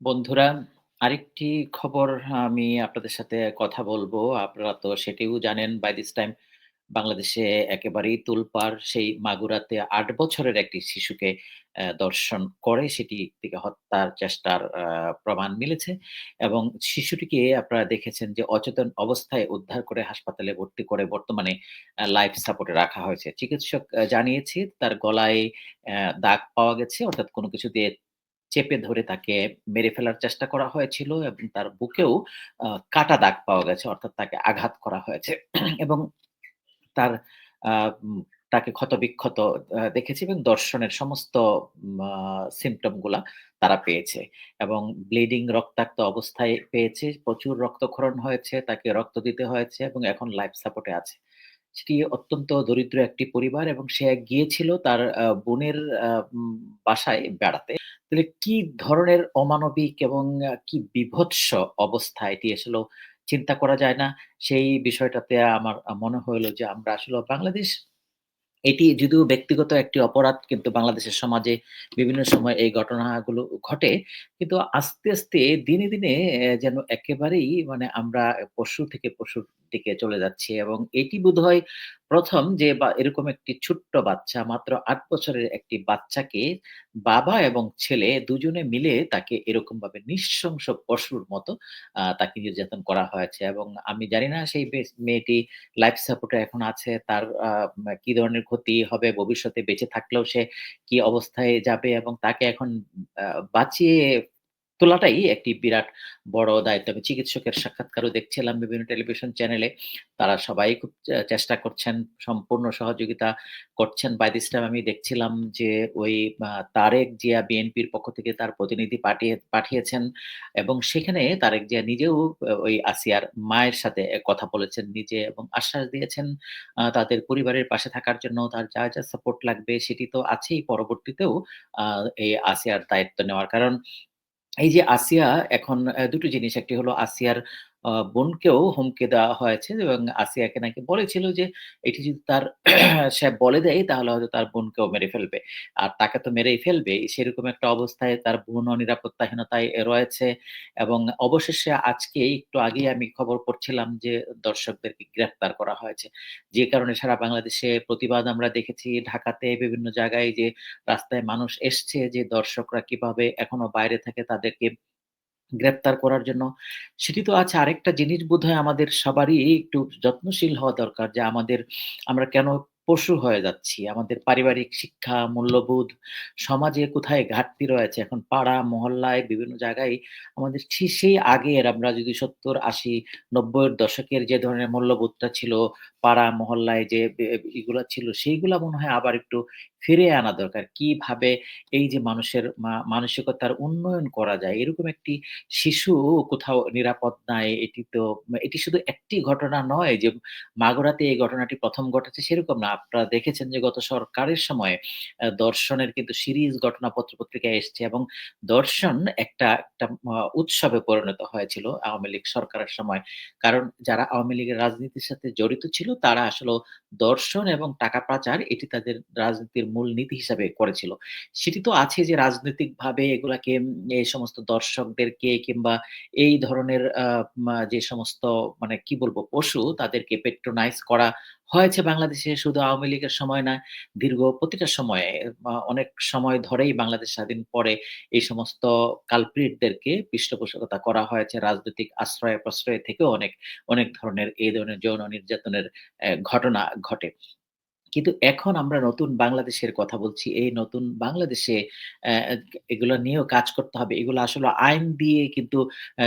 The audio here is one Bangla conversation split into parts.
বন্ধুরা, আরেকটি খবর আমি আপনাদের সাথে কথা বলব। আপনারা তো সেটিও জানেন বাই দিস টাইম বাংলাদেশে একেবারেই তোলপাড় সেই মাগুরাতে আট বছরের একটি শিশুকে দর্শন করে সেটি থেকে হত্যার চেষ্টার প্রমাণ মিলেছে এবং শিশুটিকে আপনারা দেখেছেন যে অচেতন অবস্থায় উদ্ধার করে হাসপাতালে ভর্তি করে বর্তমানে লাইফ সাপোর্টে রাখা হয়েছে। চিকিৎসক জানিয়েছে তার গলায় দাগ পাওয়া গেছে অর্থাৎ কোনো কিছু দিয়ে চেপে ধরে তাকে মেরে ফেলার চেষ্টা করা হয়েছিল এবং তার বুকেও কাটা দাগ পাওয়া গেছে অর্থাৎ তাকে আঘাত করা হয়েছে এবং তার তাকে ক্ষতবিক্ষত দেখেছে এবং দর্শনের সমস্ত মা সিম্পটমগুলা তারা পেয়েছে এবং ব্লিডিং রক্তাক্ত অবস্থায় পেয়েছে। প্রচুর রক্তক্ষরণ হয়েছে, তাকে রক্ত দিতে হয়েছে এবং এখন লাইফ সাপোর্টে আছে। সেটি অত্যন্ত দরিদ্র একটি পরিবার এবং সে গিয়েছিল তার বোনের বাসায় বেড়াতে। তাহলে কি ধরনের অমানবিক এবং কি বীভৎস অবস্থা এটি আসলে চিন্তা করা যায় না? সেই বিষয়টাতে আমার মনে হইল যে আমরা আসলে বাংলাদেশ এটি যদিও ব্যক্তিগত একটি অপরাধ কিন্তু বাংলাদেশের সমাজে বিভিন্ন সময় এই ঘটনাগুলো ঘটে। কিন্তু আস্তে, আস্তে দিনে, দিনে যেন একেবারেই মানে আমরা পশু থেকে পশুর দিকে চলে যাচ্ছে এবং এটি বোধহয় প্রথম যে বা এরকম একটি ছোট্ট বাচ্চা মাত্র আট বছরের একটি বাচ্চাকে বাবা এবং ছেলে দুজনে মিলে তাকে এরকমভাবে নৃশংস পশুর মতো তাকে নির্যাতন করা হয়েছে এবং আমি জানি না সেই মেয়েটি লাইফ সাপোর্টে এখন আছে। তার কি ধরনের ক্ষতি হবে, ভবিষ্যতে বেঁচে থাকলেও সে কি অবস্থায় যাবে এবং তাকে এখন বাঁচিয়ে তোলাটাই একটি বিরাট বড় দায়িত্ব। আমি চিকিৎসকের সাক্ষাৎকারও দেখছিলাম বিভিন্ন টেলিভিশন চ্যানেলে। তারা সবাই খুব চেষ্টা করছেন, সম্পূর্ণ সহযোগিতা করছেন। বাই দিস টাইম আমি দেখছিলাম যে ওই তারেক জিয়া বিএনপির পক্ষ থেকে তার প্রতিনিধি পাঠিয়ে পাঠিয়েছেন এবং সেখানে তারেক জিয়া নিজেও ওই আসিয়ার মায়ের সাথে কথা বলেছেন নিজে এবং আশ্বাস দিয়েছেন তাদের পরিবারের পাশে থাকার জন্য তার যা, যা সাপোর্ট লাগবে সেটি তো আছেই পরবর্তীতেও এই আসিয়ার দায়িত্ব নেওয়ার। কারণ এই যে আসিয়া এখন দুটো ২ জিনিস। একটি হলো আসিয়ার বোনকেও হুমকি দেওয়া হয়েছে এবং আসিয়াকে নাকি বলেছিল যে, এটি যদি তার সে বলে দেয়, তাহলে হয়তো তার বোনকেও মেরে ফেলবে। আর তাকে তো মেরেই ফেলবে। সেরকম একটা অবস্থায় তার বোনও নিরাপত্তাহীনতায় রয়েছে এবং অবশেষে আজকে একটু আগেই আমি খবর পড়ছিলাম যে, দর্শকদেরকে গ্রেফতার করা হয়েছে। যে কারণে সারা বাংলাদেশে প্রতিবাদ আমরা দেখেছি। ঢাকাতে বিভিন্ন জায়গায় যে রাস্তায় মানুষ এসছে যে দর্শকরা কীভাবে এখনও বাইরে থাকে তাদেরকে গ্রেপ্তার করার জন্য। সেটি তো আছে আরেকটা জিনিস বোধহয় আমাদের সবারই একটু যত্নশীল হওয়া দরকার যে আমাদের আমরা কেন পশু হয়ে যাচ্ছি? আমাদের পারিবারিক শিক্ষা, মূল্যবোধ, সমাজে কোথায় ঘাটতি রয়েছে? এখন পাড়া, মহল্লায় বিভিন্ন জায়গায় আমাদের সেই আগের আমরা যদি সত্তর আশি নব্বইয়ের দশকের যে ধরনের মূল্যবোধটা ছিল, পাড়া মহল্লায় যে এগুলা ছিল সেইগুলা মনে হয় আবার একটু ফিরিয়ে আনা দরকার। কীভাবে এই যে মানুষের মানসিকতার উন্নয়ন করা যায়? এরকম একটি শিশু কোথাও নিরাপদ নাই। এটি তো, এটি শুধু একটি ঘটনা নয় যে মাগুরাতে এই ঘটনাটি প্রথম ঘটেছে, সেরকম না। আপনারা দেখেছেন যে গত সরকারের সময়ে দর্শনের কিন্তু সিরিজ ঘটনা পত্র-পত্রিকায় এসছে এবং দর্শন একটা একটা উৎসবে পরিণত হয়েছিল আওয়ামী লীগ সরকারের সময়। কারণ যারা আওয়ামী লীগের রাজনীতির সাথে জড়িত ছিল, তারা আসলেও দর্শন এবং টাকা পাচার, এটি তাদের রাজনীতির মূলনীতি হিসাবে করেছিল। সেটি তো আছে যে রাজনৈতিকভাবে এগুলাকে এই সমস্ত দর্শকদেরকে কিংবা এই ধরনের যে সমস্ত মানে কি বলব পশু তাদেরকে পেট্রোনাইজ করা হয়েছে বাংলাদেশে শুধু আওয়ামী লীগের সময় না, দীর্ঘ প্রতিটা সময়ে অনেক সময় ধরেই বাংলাদেশ স্বাধীন পরে এই সমস্ত কালপ্রিট দেরকে পৃষ্ঠপোষকতা করা হয়েছে। রাজনৈতিক আশ্রয়-প্রশ্রয় থেকেও অনেক, অনেক ধরনের এই ধরনের যৌন নির্যাতনের ঘটনা ঘটে। কিন্তু এখন আমরা নতুন বাংলাদেশের কথা বলছি। এই নতুন বাংলাদেশে এগুলো এগ নিয়েও কাজ করতে হবে। এগুলো আসলে আইন দিয়ে কিন্তু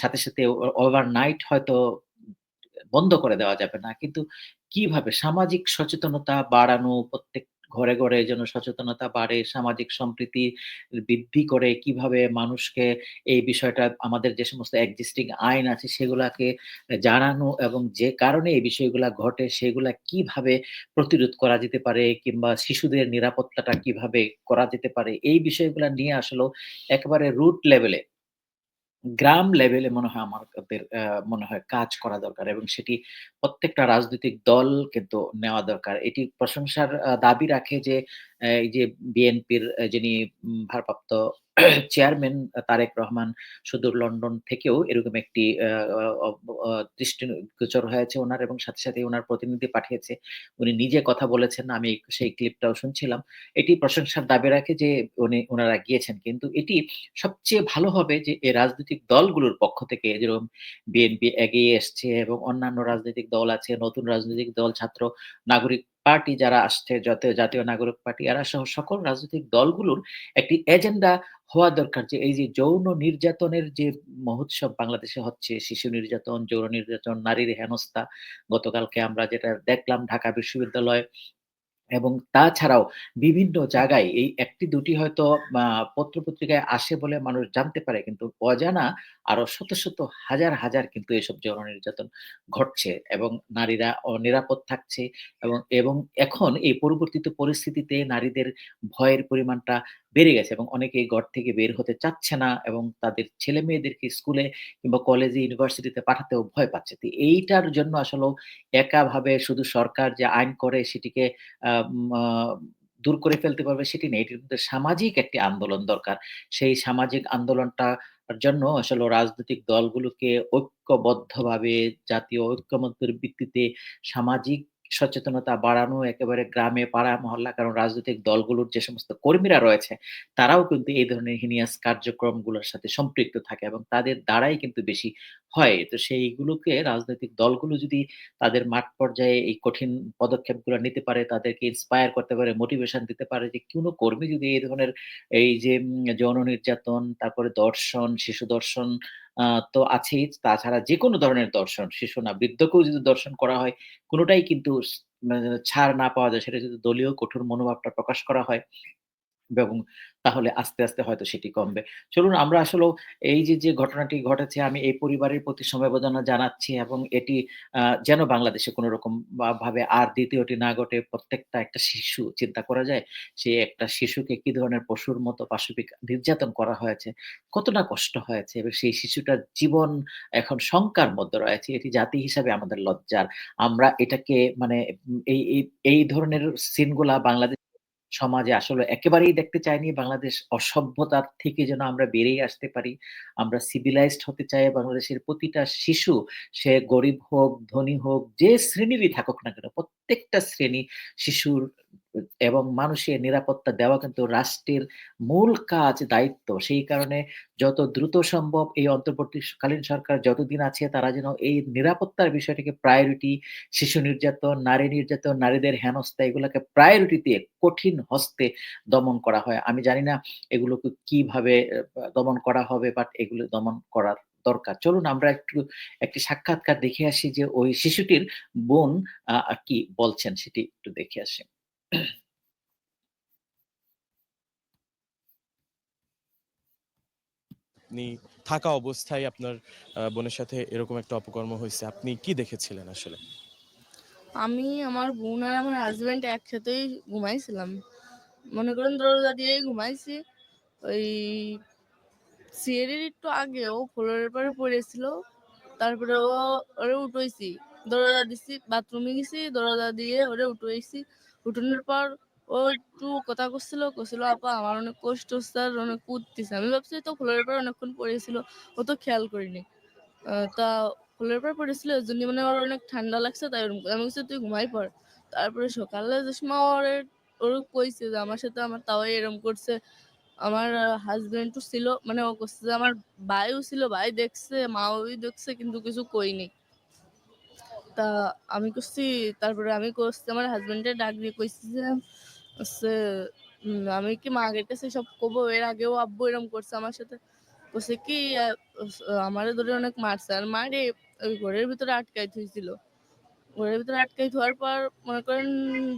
সাথে, সাথে ওভারনাইট হয়তো বন্ধ করে দেওয়া যাবে না। কিন্তু কীভাবে সামাজিক সচেতনতা বাড়ানো, প্রত্যেক ঘরে, ঘরে যেন সচেতনতা বাড়ে, সামাজিক সম্প্রীতি বৃদ্ধি করে কীভাবে মানুষকে এই বিষয়টা আমাদের যে সমস্ত এক্সিস্টিং আইন আছে সেগুলাকে জানানো এবং যে কারণে এই বিষয়গুলা ঘটে সেগুলা কীভাবে প্রতিরোধ করা যেতে পারে কিংবা শিশুদের নিরাপত্তাটা কীভাবে করা যেতে পারে এই বিষয়গুলা নিয়ে আসলেও একেবারে রুট লেভেলে গ্রাম লেভেলে মনে হয় আমাদের মনে হয় কাজ করা দরকার এবং সেটি প্রত্যেকটা রাজনৈতিক দল কিন্তু নেওয়া দরকার। এটি প্রশংসার দাবি রাখে যে এই যে বিএনপির যিনি ভারপ্রাপ্ত চেয়ারম্যান তারেক রহমান সুদূর লন্ডন থেকেও এরকম একটি দৃষ্টিগোচর হয়েছে ওনার এবং সাথে, সাথে ওনার প্রতিনিধি পাঠিয়েছে। উনি নিজে কথা বলেছেন। আমি সেই ক্লিপটাও শুনছিলাম। এটি প্রশংসার দাবি রাখে যে উনি ওনারা গিয়েছেন। কিন্তু এটি সবচেয়ে ভালো হবে যে এই রাজনৈতিক দলগুলোর পক্ষ থেকে যেরকম বিএনপি এগিয়ে এসছে এবং অন্যান্য রাজনৈতিক দল আছে, নতুন রাজনৈতিক দল, ছাত্র নাগরিক পার্টি যারা আসছে জাতীয় জাতীয় নাগরিক পার্টি এরা সহ সকল রাজনৈতিক দলগুলোর একটি এজেন্ডা হওয়া দরকার যে এই যে যৌন নির্যাতনের যে মহোৎসব বাংলাদেশে হচ্ছে, শিশু নির্যাতন, যৌন নির্যাতন, নারীর হেনস্থা। গতকালকে আমরা যেটা দেখলাম ঢাকা বিশ্ববিদ্যালয় এবং তাছাড়াও বিভিন্ন জায়গায় এই একটি দুটি হয়তো আ পত্র-পত্রিকায় আসে বলে মানুষ জানতে পারে। কিন্তু অজানা আরও শত, শত হাজার, হাজার কিন্তু এসব যৌন নির্যাতন ঘটছে এবং নারীরা নিরাপদ থাকছে এবং, এবং এখন এই পরিবর্তিত পরিস্থিতিতে নারীদের ভয়ের পরিমাণটা বেড়ে গেছে এবং অনেকেই ঘর থেকে বের হতে চাচ্ছে না এবং তাদের ছেলে-মেয়েদেরকে স্কুলে কিংবা কলেজে, ইউনিভার্সিটিতে পাঠাতেও ভয় পাচ্ছে। তো এইটার জন্য আসলেও একাভাবে শুধু সরকার যে আইন করে সেটিকে দূর করে ফেলতে পারবে সেটি নেই এটির মধ্যে সামাজিক একটি আন্দোলন দরকার। সেই সামাজিক আন্দোলনটার জন্য আসলে রাজনৈতিক দলগুলোকে ঐক্যবদ্ধভাবে জাতীয় ঐক্যমত্যের ভিত্তিতে সামাজিক সচেতনতা বাড়ানো একেবারে গ্রামে, পাড়া, মহল্লা কারণ রাজনৈতিক দলগুলোর যে সমস্ত কর্মীরা রয়েছে, তারাও কিন্তু এই ধরনের হিনিয়াস কার্যক্রমগুলোর সাথে সম্পৃক্ত থাকে এবং তাদের দ্বারাই কিন্তু বেশি হয়। তো সেইগুলোকে রাজনৈতিক দলগুলো যদি তাদের মাঠ পর্যায়ে এই কঠিন পদক্ষেপগুলো নিতে পারে, তাদেরকে ইন্সপায়ার করতে পারে, মোটিভেশন দিতে পারে যে কোন কর্মী যদি এই ধরনের এই যে যৌন নির্যাতন, তারপরে দর্শন, শিশু দর্শন তো আছেই। তাছাড়া যে কোনো ধরনের দর্শন, শিশু না বৃদ্ধকেও যদি দর্শন করা হয়, কোনোটাই কিন্তু মানে ছাড় না পাওয়া যায়। সেটা যদি দলীয় কঠোর মনোভাবটা প্রকাশ করা হয় এবং তাহলে আস্তে, আস্তে হয়তো সেটি কমবে। চলুন আমরা আসলেও এই যে, যে ঘটনাটি ঘটেছে আমি এই পরিবারের প্রতি সমবেদনা জানাচ্ছি এবং এটি যেন বাংলাদেশে কোনরকম বা ভাবে আর ২য় টি না ঘটে। প্রত্যেকটা একটা শিশু চিন্তা করা যায়, সে একটা শিশুকে কি ধরনের পশুর মতো পাশবিক নির্যাতন করা হয়েছে, কত না কষ্ট হয়েছে এবং সেই শিশুটার জীবন এখন শঙ্কার মধ্যে রয়েছে। এটি জাতি হিসাবে আমাদের লজ্জার। আমরা এটাকে মানে এই, এই, ধরনের সিনগুলা বাংলাদেশ সমাজে আসলে একেবারেই দেখতে চাইনি। বাংলাদেশ অসভ্যতার থেকে যেন আমরা বেরিয়ে আসতে পারি। আমরা সিভিলাইজড হতে চাই। বাংলাদেশের প্রতিটা শিশু সে গরিব হোক, ধনী হোক, যে শ্রেণীরই থাকুক না কেন, প্রত্যেকটা শ্রেণি শিশুর এবং মানুষের নিরাপত্তা দেওয়া কিন্তু রাষ্ট্রের মূল কাজ, দায়িত্ব। সেই কারণে যত দ্রুত সম্ভব এই অন্তর্বর্তীকালীন সরকার যতদিন আছে তারা যেন এই নিরাপত্তার বিষয়টিকে প্রায়োরিটি, শিশু নির্যাতন, নারী নির্যাতন, নারীদের হেনস্থা এগুলাকে প্রায়োরিটি দিয়ে কঠিন হস্তে দমন করা হয়। আমি জানি না এগুলোকে কীভাবে দমন করা হবে বাট এগুলো দমন করার দরকার। চলুন আমরা একটু একটি সাক্ষাৎকার দেখে আসি যে ওই শিশুটির বোন কি বলছেন সেটি একটু দেখে আসি। আপনি থাকা অবস্থায় আপনার বোনের সাথে এরকম একটা অপকর্ম হইছে। আপনি কি দেখেছিলেন আসলে? আমি, আমার বোন আর আমার হাসব্যান্ড একসাথেই ঘুমাইছিলাম। মনে করেন দরজা দিয়েই ঘুমাইছি। ওই সিঁড়ির একটু আগে ও ফ্লোরের পরে পড়েছিল। তারপরে ও ওরে উঠাইছি। দরজা দিছি, বাথরুমে গেছি, দরজা দিয়ে ওরে উঠাইছি। উঠানোর পর ও একটু কথা কচ্ছিল, কচ্ছিল, "আপা আমার অনেক কষ্ট আর অনেক কুদতেছে।" আমি ভাবছি তো ফ্লোরের পর অনেকক্ষণ পড়েছিল। ও তো খেয়াল করিনি। তা ফ্লোরের পর পড়েছিল এজন্যই মানে ওর অনেক ঠান্ডা লাগছে তাই আমি বলছি, "তুই ঘুমাই পড়।" তারপরে সকালে যে ওর ওর কইছি যে আমার সাথে আমার তাওই এরকম করছে। আমার হাসব্যান্ড ও ছিল মানে ও করছে যে আমার ভাইও ছিল, ভাই দেখছে, মাওই দেখছে কিন্তু কিছু কইনি। তা আমি কইছি, তারপরে আমি কইছি, আমার হাসব্যান্ডের ডাক দিয়ে কইছি যে, হচ্ছে "আমি কি মাগের কাছে এসব কবো? এর আগেও আব্বু এরকম করছে আমার সাথে।" কইছে কি আমারে ধরে অনেক মারছে। আর মারে ওই ঘরের ভিতরে আটকাই থুইছিল। ঘরের ভিতরে আটকাই থোয়ার পর মনে করেন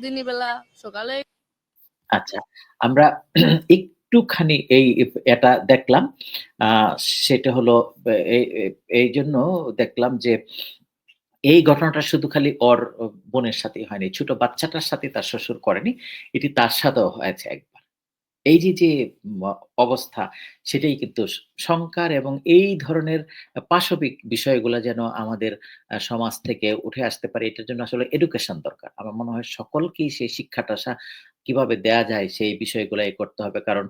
দিনের বেলা সকালে আচ্ছা। আমরা একটুখানি এই এটা দেখলাম। সেটা হলো এই এইজন্য দেখলাম যে এই ঘটনাটা শুধু খালি ওর বোনের সাথে হয়নি। ছোট বাচ্চাটার সাথে তার শ্বশুর করেনি। এটি তার সাথেও হয়েছে একবার। এই যে, যে অবস্থা সেটাই কিন্তু সংকার এবং এই ধরনের পাশবিক বিষয়গুলো যেন আমাদের সমাজ থেকে উঠে আসতে পারে এটার জন্য আসলে এডুকেশন দরকার। আমার মনে হয় সকলকেই সেই শিক্ষাটা কীভাবে দেয়া যায় সেই বিষয়গুলাই করতে হবে। কারণ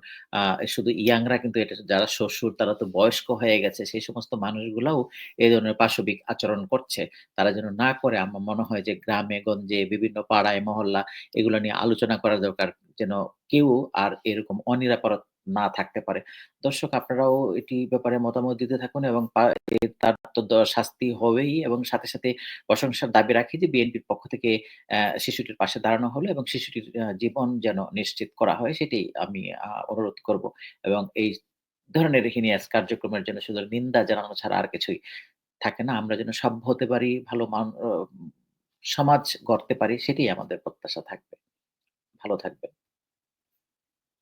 শুধু ইয়াংরা কিন্তু এটা, যারা শ্বশুর তারা তো বয়স্ক হয়ে গেছে। সেই সমস্ত মানুষগুলাও এই ধরনের পাশবিক আচরণ করছে। তারা যেন না করে, আমার মনে হয় যে গ্রামে, গঞ্জে, বিভিন্ন পাড়ায়, মহল্লা এগুলো নিয়ে আলোচনা করা দরকার। যেন কেউ আর এরকম অনিরাপদ না থাকতে পারে। দর্শক আপনারাও এটি ব্যাপারে মতামত দিতে থাকুন এবং তার তো শাস্তি হবেই এবং সাথে, সাথে প্রশংসার দাবি রাখি যে বিএনপির পক্ষ থেকে শিশুটির পাশে দাঁড়ানো হলো এবং শিশুটির জীবন যেন নিশ্চিত করা হয় সেটি আমি অনুরোধ করব। এবং এই ধরনের হিনিয়াস কার্যক্রমের জন্য শুধু নিন্দা জানানো ছাড়া আর কিছুই থাকে না। আমরা যেন সভ্য হতে পারি, ভালো মান সমাজ গড়তে পারি সেটিই আমাদের প্রত্যাশা থাকবে। ভালো থাকবেন।